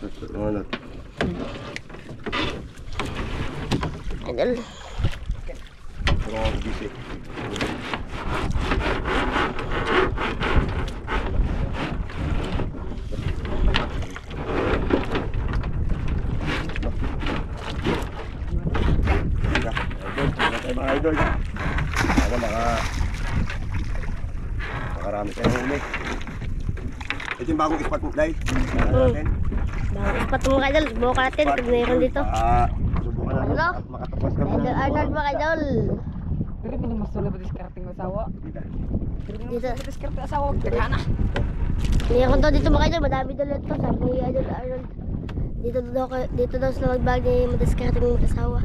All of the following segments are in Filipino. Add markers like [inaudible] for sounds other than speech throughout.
Gusto mo natin. Idol. Pero ako busy. Idol. Para maka... Makarami tayong huli. Ito yung bagong spot mo, Day. Ano natin? Bago ispat mo mga idol, subukan natin pag mayroon dito. Ah, subukan natin. Hello? At makatapos kami Idol ng- Arnold mga idol. Pero mo mas wala ba diskarting asawa? Dito. Pero mo mas diskarting asawa, tagana. Mayroon daw dito mga idol, madami daw ito. Sabi ni Idol Arnold. Dito daw, dito daw sa mag-vlog ni Madaskarte ng mag-asawa.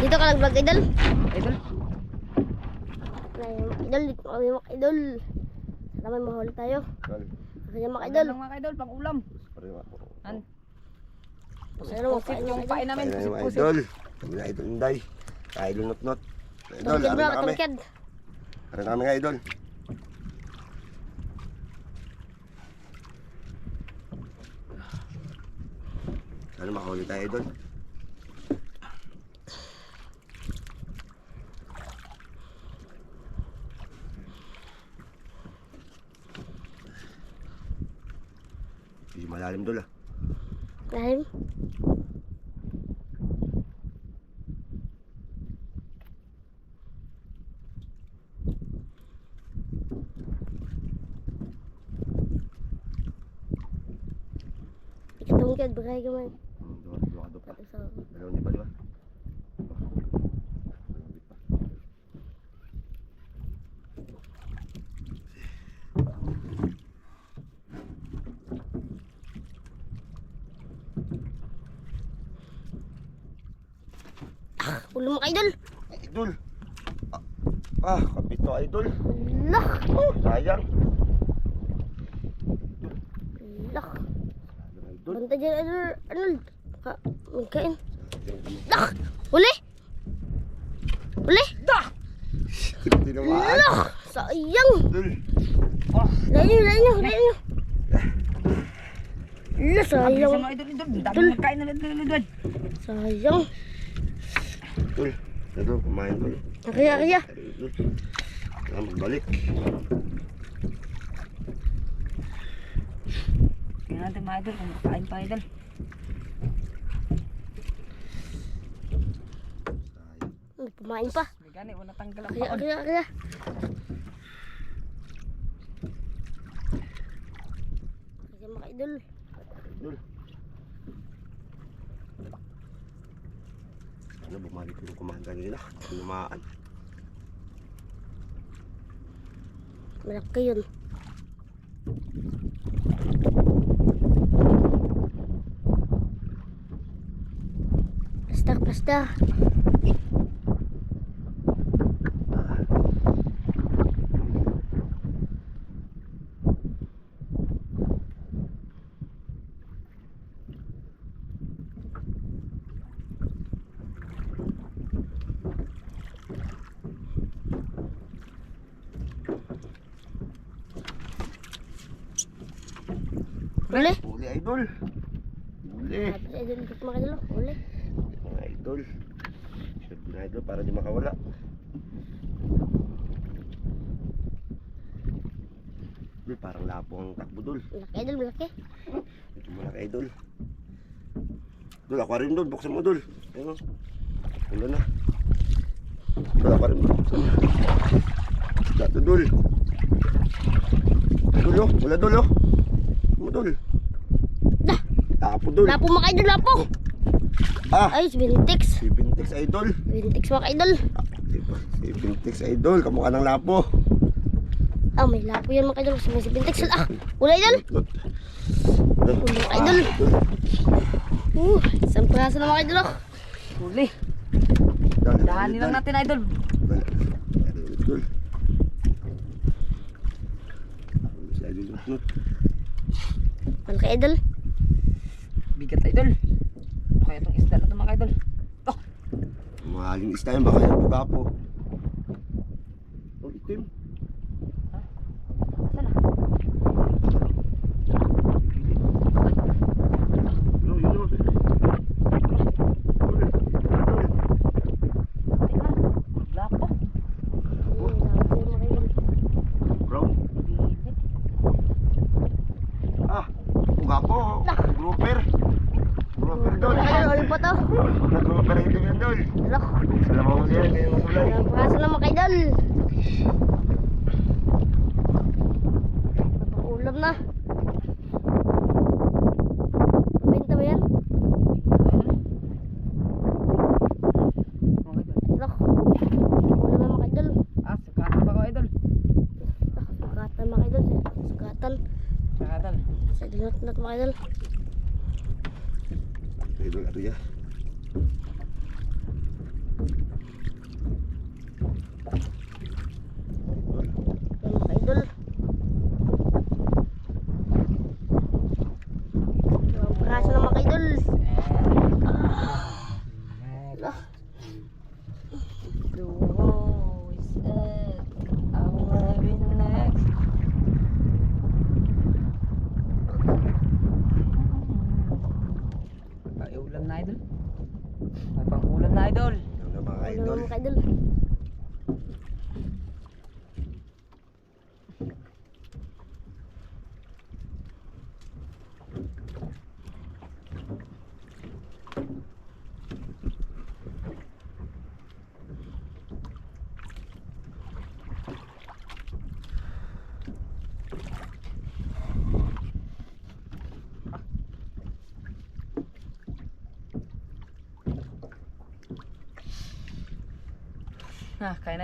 Dito ka nag-vlog idol? Idol, idol, dito kami mga idol. Sana may mahuli tayo. Kaya mga idol lang mga idol, pang ulam. An, Ano mo pusit kain yung mga pain idol? namin, yung pusit-pusit. idol. Na idol Inday. Idol not not. Idol, ano bro, na kami? Ano na kami nga idol? Sana makahuli tayo idol. Malalim dol ah. Dahil, Ikatungkid, bagay ka man. Hmm, dua, dua ka doon pa. So, Dalawang di pa, di ba? ulo mo idol. Idol! Ah, ah kapito idol. Lah, Oh, sayang. lah. Idol. Banta dyan, idol. Arnold. Ka, magkain. Lah, uli. Uli. Dah! Tinamaan. Lah, sayang. Nyo, lain nyo. Lah, sayang. idol, magkain na idol, idol. Sayang. Idol. Idol, kumain idol. Kaya, kaya. Kailangan magbalik. Tingnan natin mga idol, kung makain pa idol. Hmm, Pumain pa. May gani, wala tanggal ang paon. kaya, kaya. Kaya mga idol. Idol. Ano, bumalik yung kumain kanina. Tinamaan. Malaki yun. Plastar, plastar. Uli. Uli idol. Uli. Tapos idol, dito mga idol. Uli. Mga idol. Shoot na idol para di makawala. Idol, parang lapo ang takbo dol. Malaki idol, malaki. Ito kay idol. Dol, ako rin dol. Buksan mo dol. Ayun o. Wala na. Dol, ako rin dol. Buksan mo. Dato dol. Dol o. Wala dol o. Mo dol. Dah. Lapo mga idol, lapo. Ah. Ay, si Bintex. Si Bintex Idol. Bintex mga idol. Ah, diba? Si Bintex Idol. Kamukha ng lapo. Ah, may lapo yan mga idol. Kasi may si Bintex. Ah, uli idol. Uli mga idol. Uh, isang praso na mga idol. oh. Huli. Dali, Dahani lang natin idol. Idol. Malaki idol. Bigat idol. Kaya itong isda na ito mga idol. Oh, Mahaling isda yun. Baka yung buga po. itim. Sana. No, yun o. Dol. Dol. Tingnan. Lapo. Ayun, lapo yung mga idol. Brown. Bibit. Ah, uga po. Grouper. Grouper dol. Mga idol, ulit po to. Nag-grouper itim yan dol. Look. Sa lamang yan, kaya masulay. Ang praso na mga idol. Ulam na. Benta ba yan? Mga idol. Look. Ulam na mga idol. Ah, sukatan pa ko idol. Sugatan mga idol. Sugatan. Sukatan. Dinot-not mga idol. Idol, ato ya. Yan mga idol. Ang praso na mga idol. Lah. Duo is it. I wanna be next. Ay, ulam na idol. Ay, pang ulam na idol. Na mga Ulam idol. na mga idol.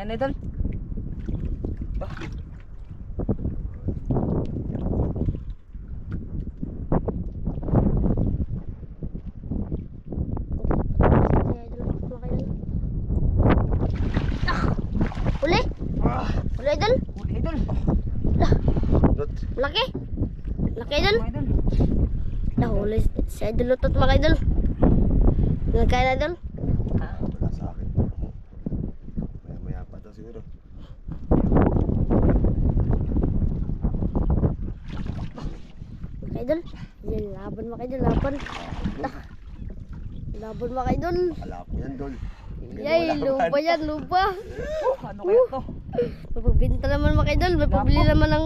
Ah, kain na idol. Bah, Uli? Uli idol? uli idol. Dot. Laki? Laki idol? Nahuli si idol utot mga idol. Nagkain idol? Ah, Wala sa akin. Maya maya pa daw siguro. Mga idol? Yan, laban mga idol, laban. Ah. Laban mga idol. Ko yan dol. Yay, lupa yan, lupa. ano kaya to? Mapabinta naman mga idol. May pabili naman ng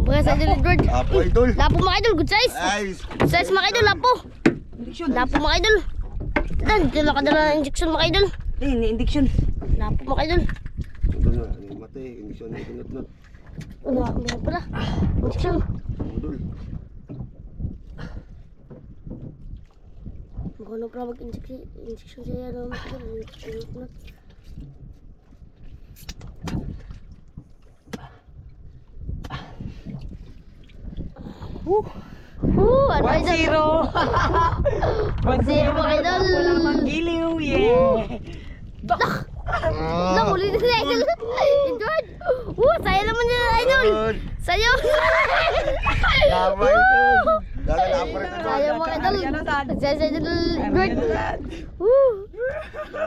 mga sa idol Edward. Apo idol. Lapo mga idol, good size. Ay, Good size mga idol, lapo. Lapo mga idol. Dan, dito nakadala ng injection mga idol. Eh, ni indiction. Lapo mga idol. idol na. Ano yung mate? Indisyon na itinot not. Ano, meron pala. Injection. Udol. Magkano pala mag-injection injection siya ano. Injection. Woo! Woo, ano [laughs] One zero. One zero, mga idol. Wala namang giliw, yeah. Nahuli na si idol. Edward. Woo, saya naman niya idol. Idol. Sayo. Tama idol. Na idol. Sayo mga idol. Yan na, Tad. Saya sa idol Edward.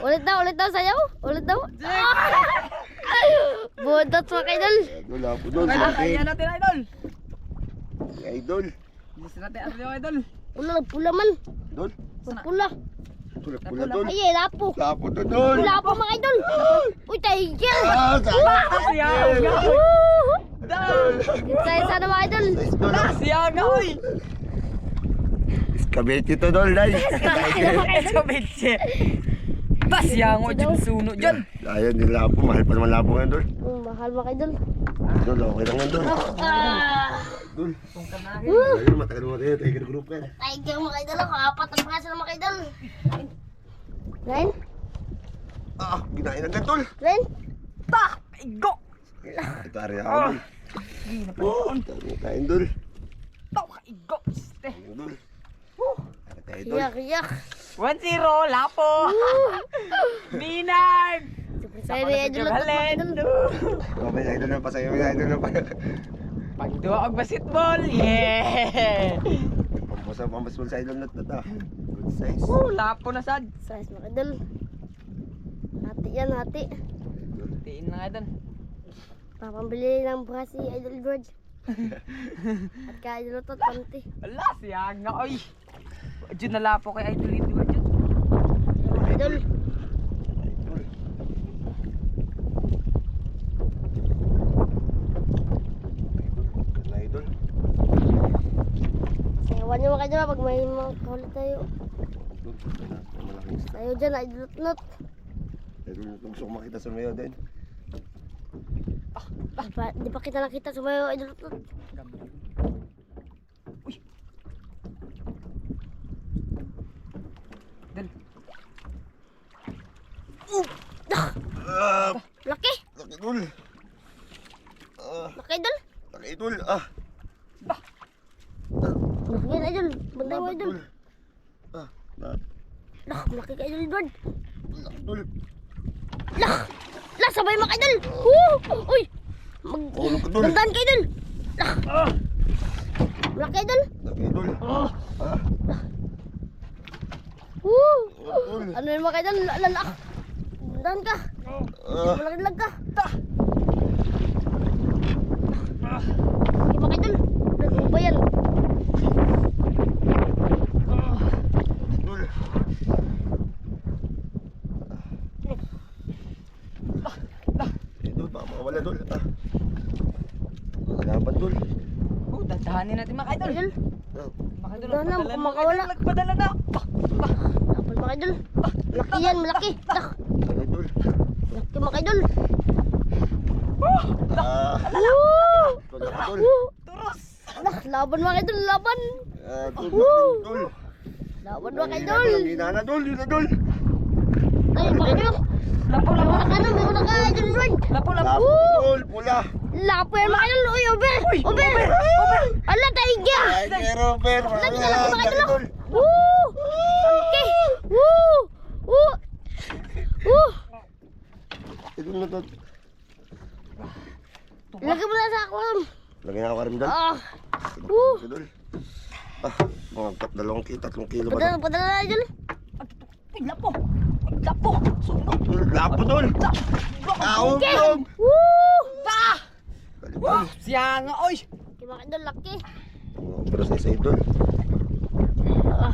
Ulit daw, ulit daw sayaw. Ulit daw. Budot mga idol. Idol, dol. Idol, Sakit. kaya natin idol. Idol. Gusto natin idol, idol. Pula, nagpula man. Dol. Nagpula. Tulad pula dol. Ay, eh, lapo. Lapo to dol. Lapo mga idol. Uy, tiger. Ah, sayang. Siyaw nga, uy. Dal. Saya sana mga idol. Nga, uy. Iskabeti to dol, dai. Ito, bitche. Bas, siyaw nga, dyan suno dyan. Ayun, yung lapo. Mahal pa naman lapo ngayon, dol. Oh, mahal mga idol. Dol, okay lang yan, dol. Ah. Dol. Tungkan na. Ayun, matagal mo kayo. Tiger group ka. Tiger mga idol ako. Apat ang braso ng mga idol. Ren? Ah, ginain agad, dol. Ren? Ta! Igo! Ito, ari ako, dol. Oh, tayo kain, dol. Ta! Igo! Ste. Ayun, dol. Tayo, dol. Iyak, iyak. 1-0, Lapo! [laughs] Minard! Saya ni idol utot mga idol. Okay, idol na pa Idol na. Pagduwa og basketball! Yeah! Pambusa, pambasbol sa idol na to. ah. Good size. Woo! Lapo na sad! Size mga idol. Hati yan, hati. Tiin na nga doon. Papambili ng bukas si Idol George. [laughs] At kay Idol Tot, panti. Ala, siyang nga, oy. Diyan nalapo kay Idol Edward yun. Idol. Idol. Idol. Idol. Mga idol ah, pag may mga kahuli tayo. Tayo dyan, Idol Not. Idol. Gusto ko makita sa mayo din. Di pa, di pa kita nakita sumayo, Idol Not. Uy. Dal. Ah! Laki! Laki idol. Ah! Laki Idol! Laki idol. Ah! Yan, Idol. Banday mo, Idol. Ah! Ah! Lah, laki ka, Idol Edward. Lah! Lah, sabay mga Idol! Woo! Uy! Mag... Dandan ka, Idol! Lah! Laki, Idol! Laki idol. Ah! Woo! Idol. Ano yun mga Idol? Lalak! Dandan ka! Ah! Malaki lag ka! Laki mga Idol! Ano ba yan? Idol. Idol, baka makawala dol. Ah. Laban dol. Oh, dandahanin natin mga idol. Idol! Ah. Mga idol, Dandahan na, nagpadala na, makawala. mga idol, Nagpadala na. Bah, bah. Lapal mga Idol! Laki yan, malaki! Lah! Idol. Laki mga Idol! Ah. Woo! Idol, idol. Woo! Turos. Lah, laban mga Idol! Laban! Ah, dol, Woo! dol. Laban mga Ang Idol! hina na dol, hina dol. Ay, Idol! Lapo, lapo. una ka na, ka, Idol Edward! Lapo, lapo. Lapo, dol, pula. Lapo yan mga Idol! Uy, Uber! Uy! Uber! Uber! Ala, taiga! Lagi mga Idol! dol. Woo! Okay! Woo! Woo! Woo! Idol na. Lagyan mo na sa aquarium! Lagyan ako rin dol. Ah! Woo! Ah, mga dalawang kilo, tatlong kilo ba Padala, padala na, Idol! Lapo. Lapo. Sunog. Lapo dol. Kaong. Woo! Ah! Kalibol. Siyang nga, oy. Mga Idol, laki! Pero sa isa idol. Ah.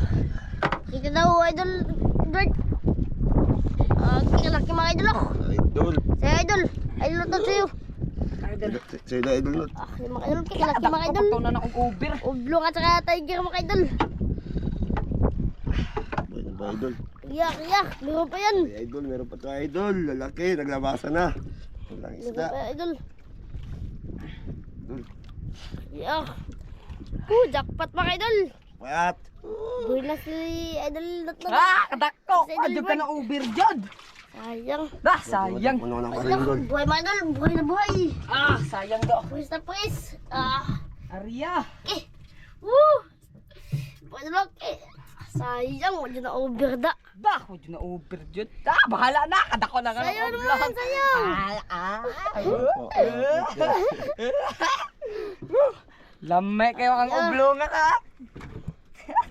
Kita daw, Idol Edward! Ah, laki mga Idol ako! Idol. Sa'yo, Idol! Idol to sa'yo! Idol. Sa idol na. Ah, mga Idol, kaya laki mga Idol! Pagtaw na akong Uber. Oblong at saka tiger mga Idol! Bueno ba idol? Iyak, iyak! Meron pa yan! Ay, idol, meron pa tayo idol. Lalaki, naglabasan na. Walang Meron isda. pa Idol! Idol. Iyak! Uh, jackpot mga Idol! What? Buhay na si Idol Not Not! Ah, Idol Adyo ka na Uber dyan. Sayang! Ah, sayang. Ano na ka Ala, rin idol? buhay mga Idol! Buhay na buhay! Ah, sayang daw. Pwes na pwes! Ah! Arya. Eh! Woo! Buhay na laki! Sayang! Wala na over da! Bah, huwag na Uber dyan. Ah, bahala na. Kadako na nga Sayaw ng naman! vlog. Sayaw! Ah, ah. Lamay kayo ang ublongan ah.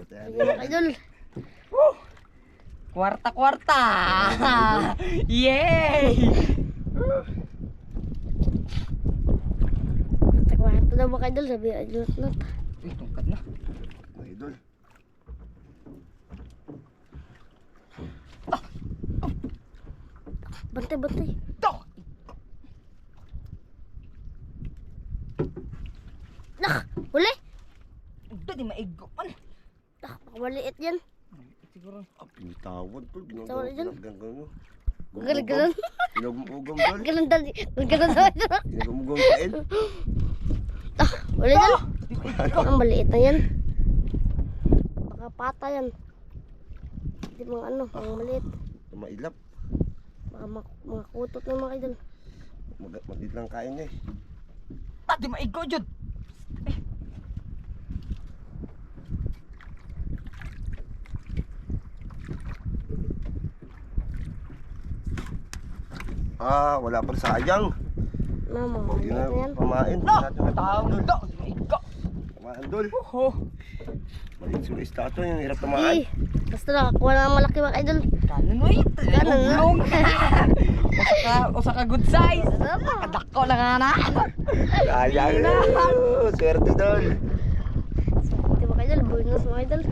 Sige mga Idol! Kwarta-kwarta. Yay! Takwato na mga Idol! Sabi Idol! Uy, tungkat na. Idol. Bantay, bantay! To! Nak! Huli! Ito di maigo man. Nak! Maliit yan! Siguro. Ah, pinitawad tol. Tawad Ginagawa idol. Ginagawa mo. Galan-galan! Ginagumugam tol. Galan dali! Galan dali! Ginagumugam kain. Ah! Huli yan! Ang maliit na yan! Baka pata yan! Hindi mga ano, ang maliit. Mailap. Baka mak- mga kutot na mga Idol. Mag maglit lang kain niya eh. Ah, di maigo dyan. Ah, wala pa sayang. Mama, Hindi na pamain. No! Daw. Di maigo. Tama Tamaan dol. Oho. Maliit sa isda to, yung hirap tamaan. Eh, basta nakakuha na ng malaki mga idol. Kanon oy. Kanon, no? Ublong. [laughs] Usa ka, usa ka good size. Ano? Kadako lang ana. Kaya na. Swerte dol. Di ba idol? Bonus mga idol.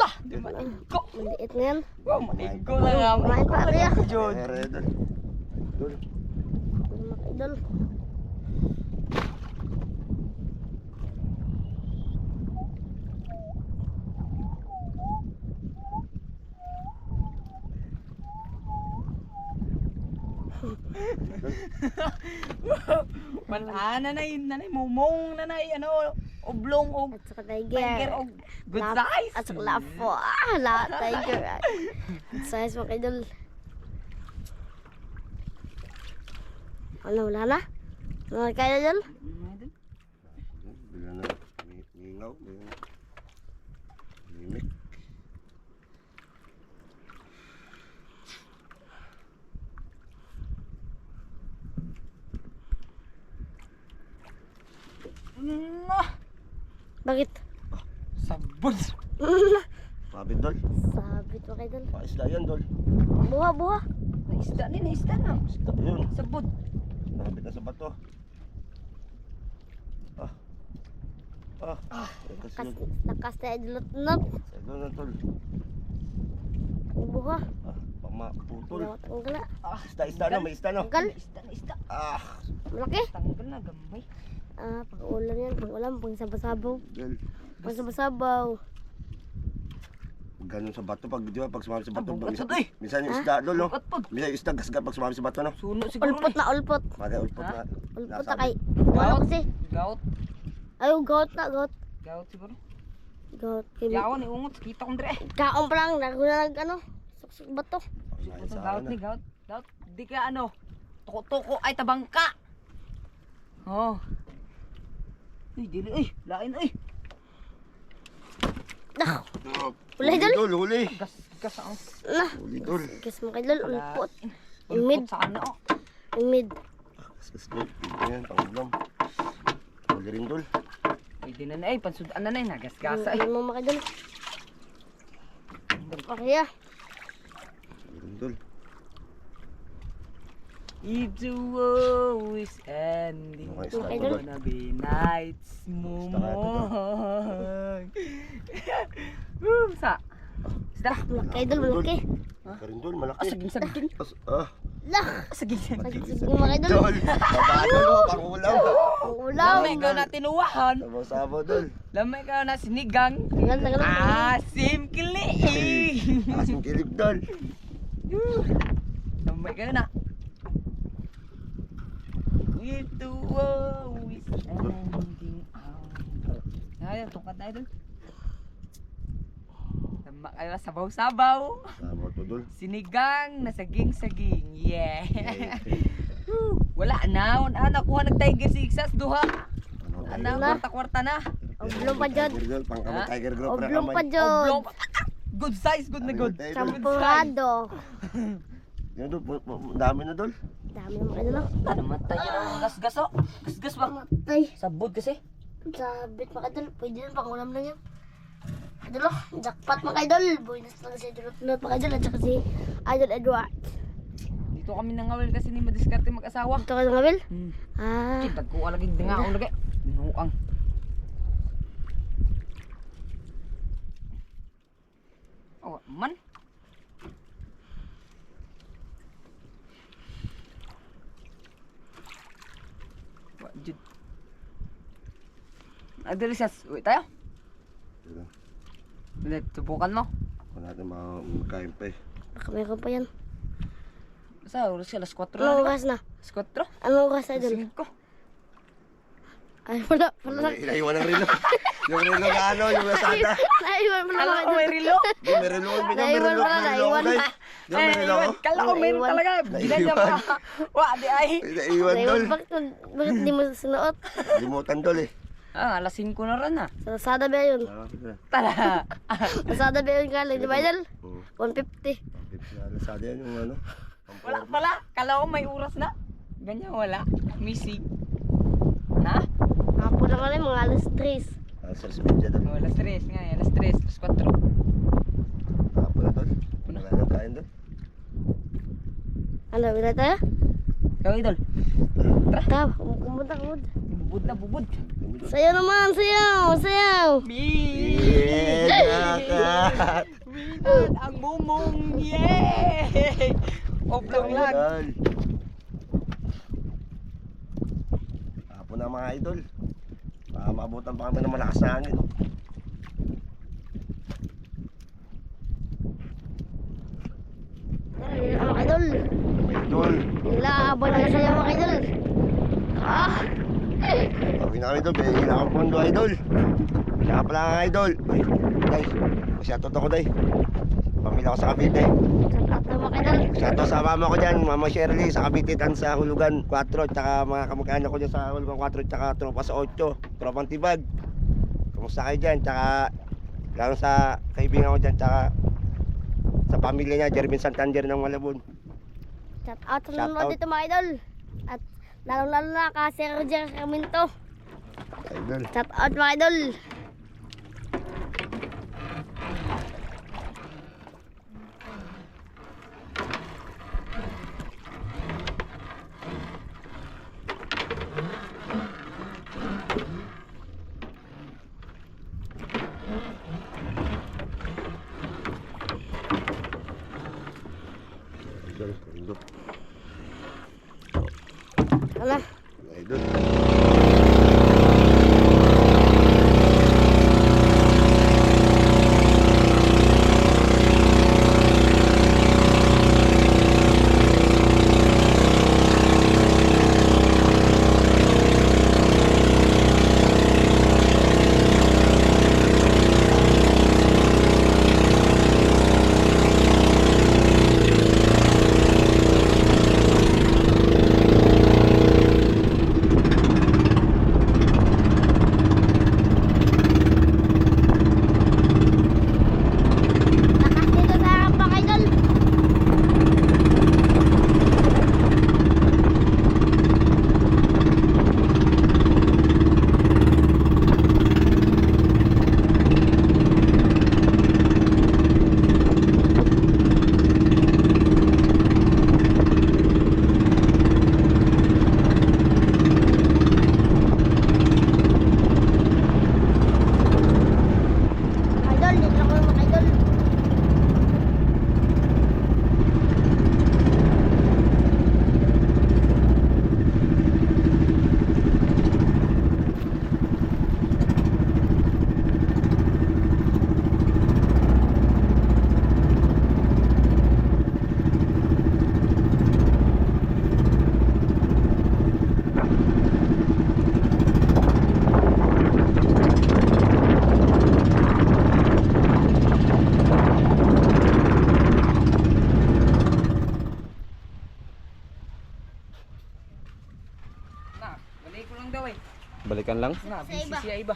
Ta, di ko? Maliit na yan. Wow, maligo lang nga. Kumain pa, Ria. Jod. Kaya dol. Dol. Ano mga [laughs] idol? Wala nanay, nanay mumong, nanay ano, oblong og At saka tiger tiger. og good Lap- size. At saka lapo. Ah, lahat tiger. ah. [laughs] Good size mga idol. Ano, wala na? Mga kaya idol? Bila na. May- Mingaw. Na, Bakit? sabon. [laughs] Mabit dol. Sabit mga idol. Paisda yan dol. Buha, buha. Naisda ni, naisda na. Isda yun. Sabon. Mabit na sa bato. Ah. Ah. Ah. Kasi Kas, yun. lakas na idol. Nap. Ito na tol. Buha. Ah. Pamaputol. Gawat ang gala. Ah, Isda, isda no. May isda no. Tanggal. naisda, naisda. Ah. Malaki. Tanggal na gambay. Ah, pang-ulam yan. Pang-ulam. Pang-sabasabaw. Pang-sabasabaw. Ganun sa bato pag di ba pag sumama sa bato. Ah, bukat Minsan, sa- ay! minsan yung isda. Bukat pod. Minsan yung isda gasgat pag sumama sa bato no. Suno siguro Ulpot ni. na, ulpot. Bagay ulpot na. Ulpot na kay. Wala kasi. Gaut. Ay, goat na, goat. Gaut siguro. Kay Yawan ni ungot, kita kong dire. Kaon pa lang. Naguna nag ano. Suksok bato. Akin ni na. gaut. Gaut. Di ka ano. Toko-toko ay tabangka. Oh. Uy, dili ay. Lain ay. Nah, Ah, Huli dol. dol. Huli. Gas, gas ang. nah. Huli dol. Kiss mo kay Lol. Ulpot. Ulpot sa ano. oh. Gas gas dol. Yan pangulam. Huli rin dol. Pwede na na ay. Pansudaan na na ay. Nagasgasa ay. Ano mo makidol? Okay ah. Huli rin dol. It's always ending. Okay, stop It's na. gonna be nights mo Basta ka ito, [laughs] Woo, sa. Isda. Malaki idol, malaki. Malaki rin dol. Ah, Malaki. saging saging. As, ah. Lah. Saging saging. Sige mga idol. Dol. Baba dol. oh, Pangulam. Ulam. Lamay ka na tinuwahan. Sabaw-sabaw dol. Lamay ka na sinigang. Tagal, tagal. Asim kili. Asim kilig dol. Lamay ka na. Ito always ending out. Ngayon, tungkat na idol. Tama na sabaw-sabaw. Sabaw to dol. Sinigang na saging-saging. Yeah. [laughs] Wala na. Wala na. Kuha nag-tiger si Iksas. Duha. Ano na. Kwarta-kwarta na. Oblong pa dyan. Tiger dol. Pangkamay tiger group. Oblong pa dyan. Oblong. Good size. Good na good. Ay, Good. Champurado. Yan dol. Dami na dol. Dami ng mga idol. oh. Ano matay yun? ang Gas-gas oh. Gas-gas ba? Ay. Sabod kasi. Sabit mga idol. Pwede na pang ulam lang yan. Idol oh. Jackpot mga idol. Bonus na si Idol Nut mga idol. At saka si Idol Edward. Dito kami nangawil kasi ni madiskarte mag-asawa. Ito ka ng Abel? Hmm. Ah. Kita ko lagi dengaon lagi. Nuang. Oh, man. Wa jud. Siya. Uy, tayo. Diba? Ulit, subukan mo. Kung natin makakain pa eh. Baka meron pa yan. Sa oras siya, alas 4 Anong na. oras na? Alas 4? Anong oras na Alas idol? 5. Ay, wala. Wala na. Inaiwan ang relo. yung relo na ano, yung nasada. Naiwan mo na Kala ko may relo. Di, may may Naiwan relo ako naiwan. guys. Di, may ako. Kala ko meron talaga. Pa. Wa, di ay. Naiwan. Naiwan. Bakit, di mo sinuot? Limutan dol eh. Ah, alas 5 na rin ah. Sa Lazada ba yun? Ah. Tala. Lazada ba yun galing? [laughs] Di ba idol? Oo. 150. Nasada yan yung ano. wala pala. Kala ko may oras na. Ganyan wala. Missing. Ha? Hapon na kami, mga alas 3. Ang sa media doon. Oh, alas 3 nga, eh, alas 3, alas 4. Hapon na doon. Wala nang kain doon. Ano, wala tayo? Ikaw, idol. Tara, kumunta, kumunta. Bubud na, bubud. Sayaw naman. Bee! Yeah, nakat. Binat ang mumong! Yay! Off lang lang. Hapon na mga idol. Baka maabutan pa kami ng malakas na hangin. Idol. Idol. Nilaaban na sayaw, mga idol. Ah! Pag na idol, may hila akong pondo idol. Kaya pala nga idol. Ay, day. Masyatot ako day. Pamilya ko sa Cavite. Na, mga. Masyatot sa mama ko dyan, mama Shirley, sa Cavite tan sa Hulugan 4, tsaka mga kamag-anak ko dyan sa Hulugan 4, tsaka tropa sa 8, tropang tibag. Kamusta kayo dyan, tsaka lalo sa kaibigan ko dyan, tsaka sa pamilya niya, Jervin Santander ng Malabon. Shout out sa out. dito, mga idol. At lalong-lalo na ka Sir Roger Carminto. Idol. Shout out, mga. Idol. Idol. Ano? Idol. Lakas dito sa harap, mga idol. Idol, dito lang kami, mga idol. Na, balik ko lang daw eh. Balikan lang. Na, Sa busy iba. siya iba.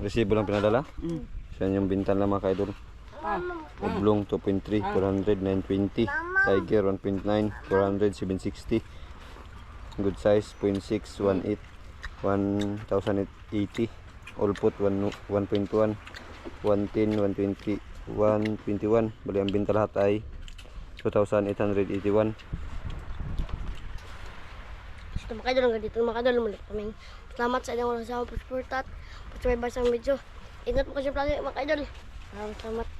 Resibo lang pinadala. Mm. Yan yung bintan lang mga kaidol. Ah, Oblong 2.3, 400, 920. Tiger 1.9, 400, 760. Good size 0.6, 18, 1080. All put 1 1.1, 110, 120, 121. Bali ang binta lahat ay 2,881. Gusto dito mga idol, muli kaming salamat sa inyong walang kasama support at subscribe sa video. Ingat po kayo sa mga idol. Salamat.